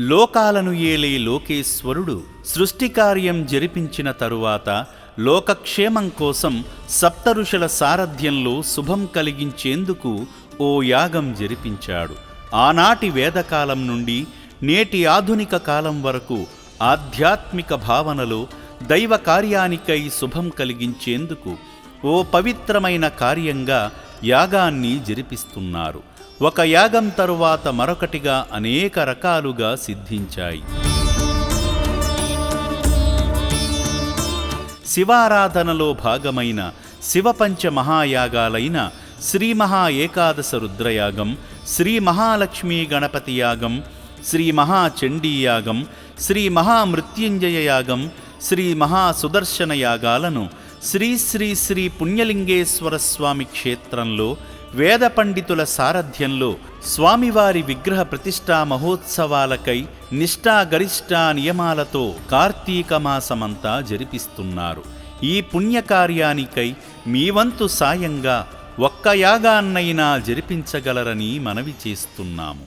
లోకాలను ఏలే లోకేశ్వరుడు సృష్టికార్యం జరిపించిన తరువాత లోకక్షేమం కోసం సప్తఋషుల సారథ్యంలో శుభం కలిగించేందుకు ఓ యాగం జరిపించాడు. ఆనాటి వేదకాలం నుండి నేటి ఆధునిక కాలం వరకు ఆధ్యాత్మిక భావనలో దైవ కార్యానికై శుభం కలిగించేందుకు ఓ పవిత్రమైన కార్యంగా యాగాన్ని జరిపిస్తున్నారు. ఒక యాగం తరువాత మరొకటిగా అనేక రకాలుగా సిద్ధించాయి. శివారాధనలో భాగమైన శివపంచ మహాయాగాలైన శ్రీ మహా ఏకాదశ రుద్రయాగం శ్రీ మహాలక్ష్మీ గణపతి యాగం శ్రీ మహాచండీ యాగం శ్రీ మహామృత్యుంజయ యాగం శ్రీ మహాసుదర్శన యాగాలను శ్రీ శ్రీ శ్రీ పుణ్యలింగేశ్వర స్వామి క్షేత్రంలో వేద పండితుల సారథ్యంలో స్వామివారి విగ్రహ ప్రతిష్టా మహోత్సవాలకై నిష్ఠాగరిష్టా నియమాలతో కార్తీక మాసమంతా జరిపిస్తున్నారు. ఈ పుణ్యకార్యానికై మీ వంతు సాయంగా ఒక్క యాగాన్నైనా జరిపించగలరని మనవి చేస్తున్నాము.